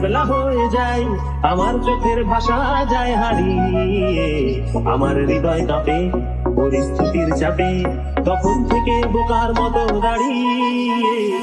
ক্যাবলা হয়ে যায়, আমার চোখের ভাষা যায় হারিয়ে। আমার হৃদয় কাঁপে, পরিস্থিতির চাপে, তখন থেকে বোকার মতো দাঁড়িয়ে।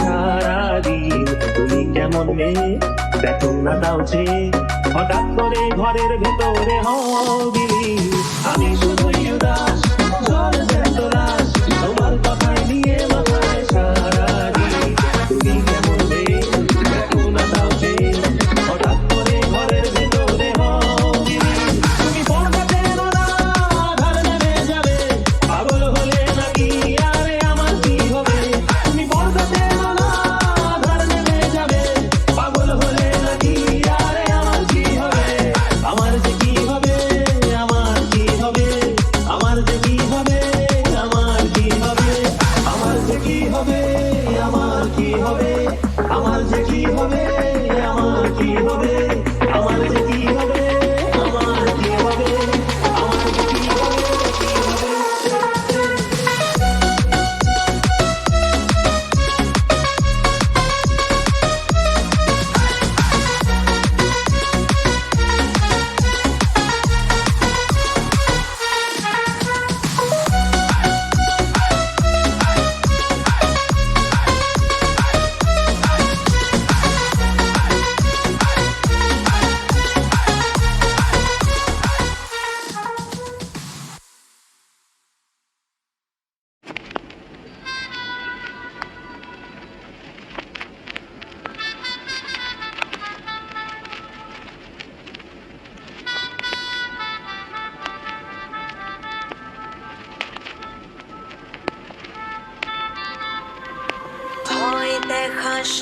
সারাদিন তুমি কেমন মেয়ে দেখো না দাও যে হঠাৎ করে ঘরের ভেতরে হবিলি আমি শুধুই উদাস। আমার কি হবে? আমার যে কি হবে?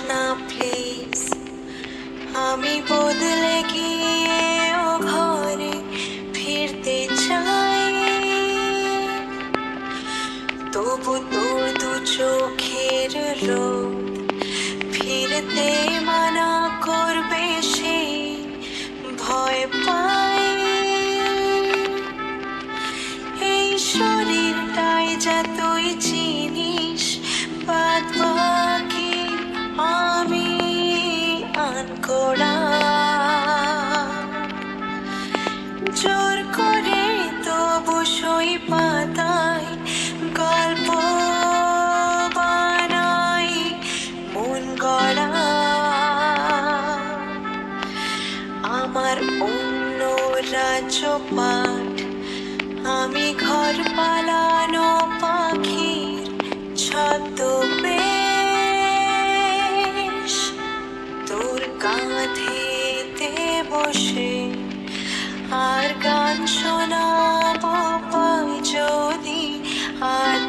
না প্লিজ আমি বদলে গিয়ে ও ঘরে ফিরতে চাই। তবু তোর দু চোখের রোদ ফিরতে মানা করবে সে ভয় পায়। এই শরীরটাই যা তুই চিনিস শোনা পাই যদি আর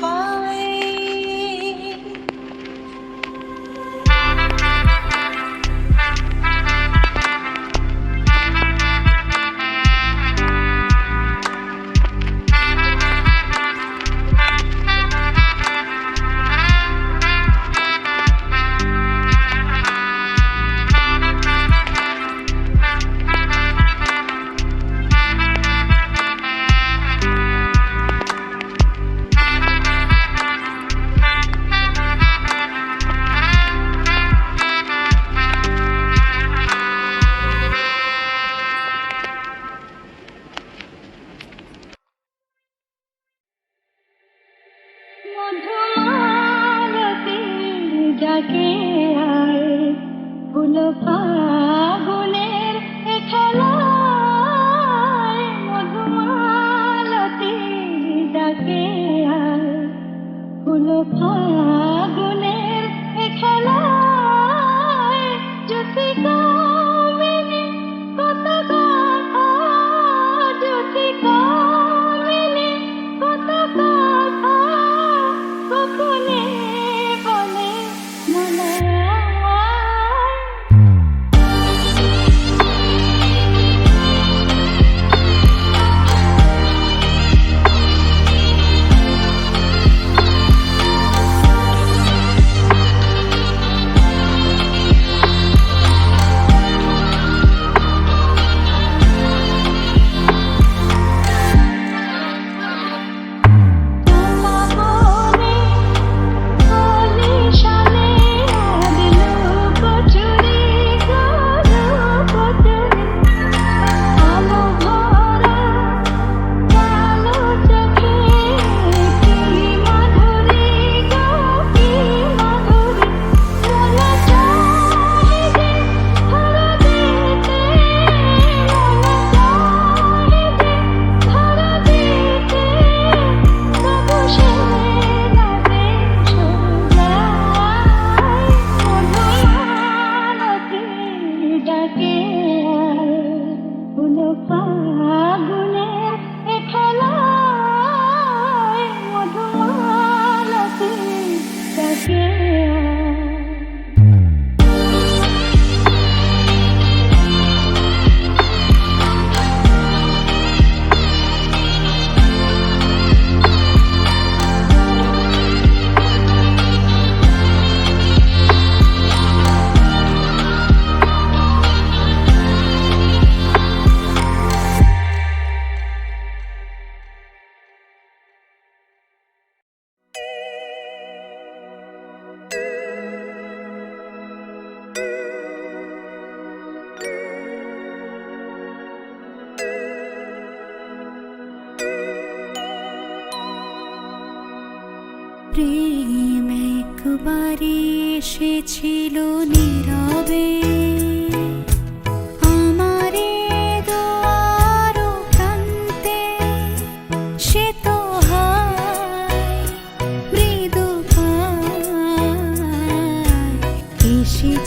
ভয় lupa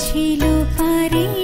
এসেছিল পারিনি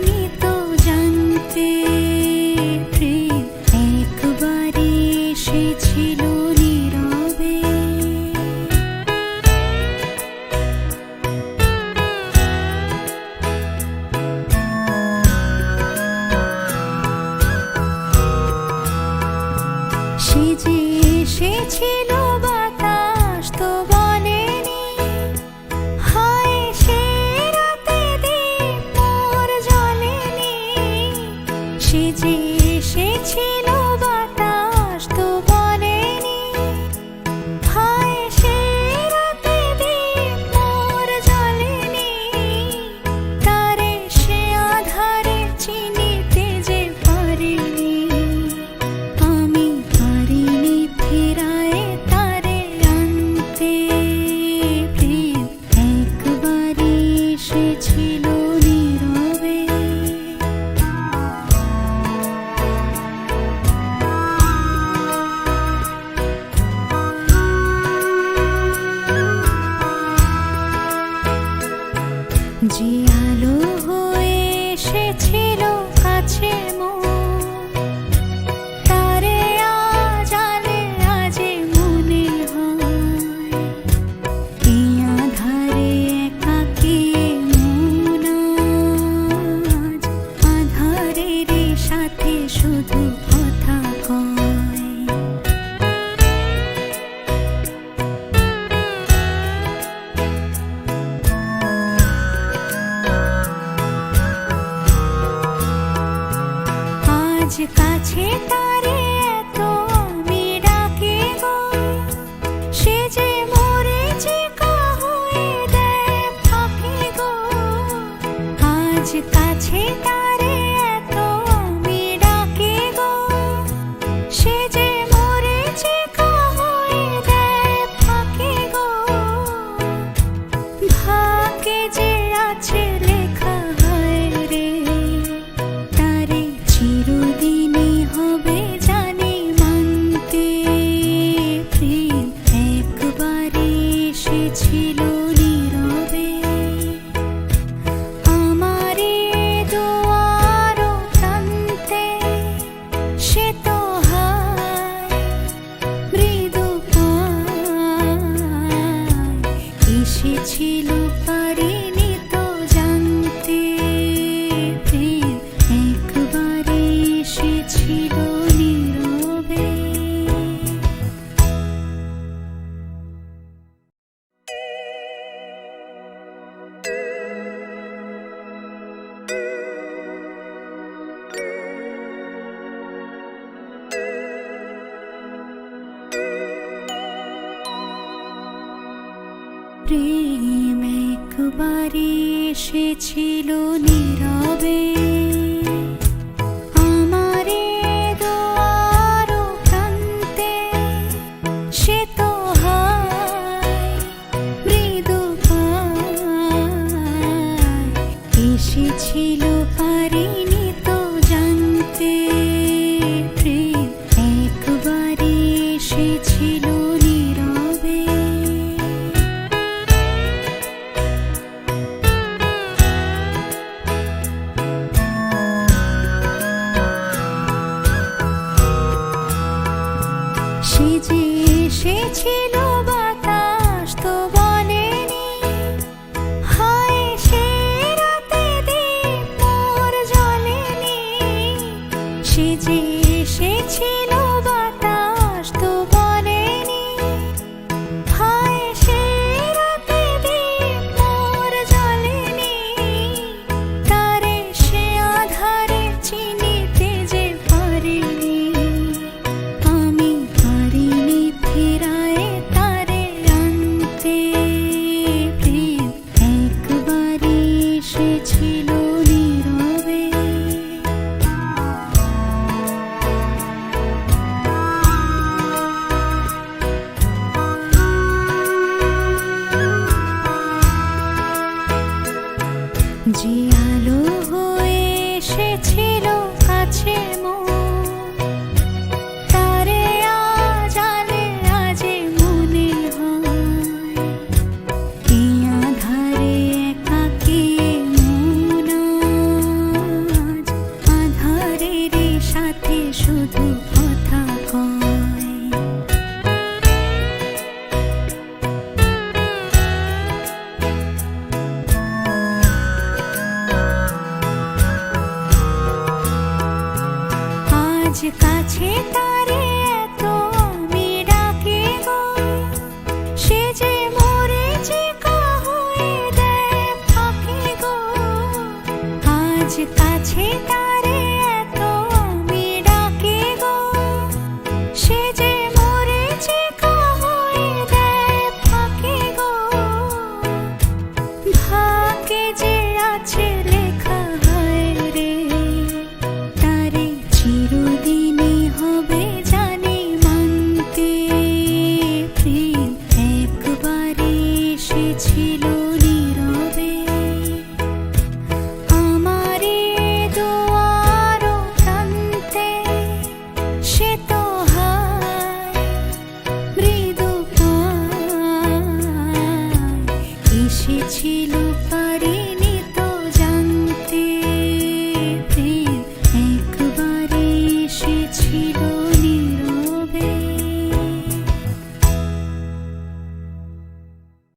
记录。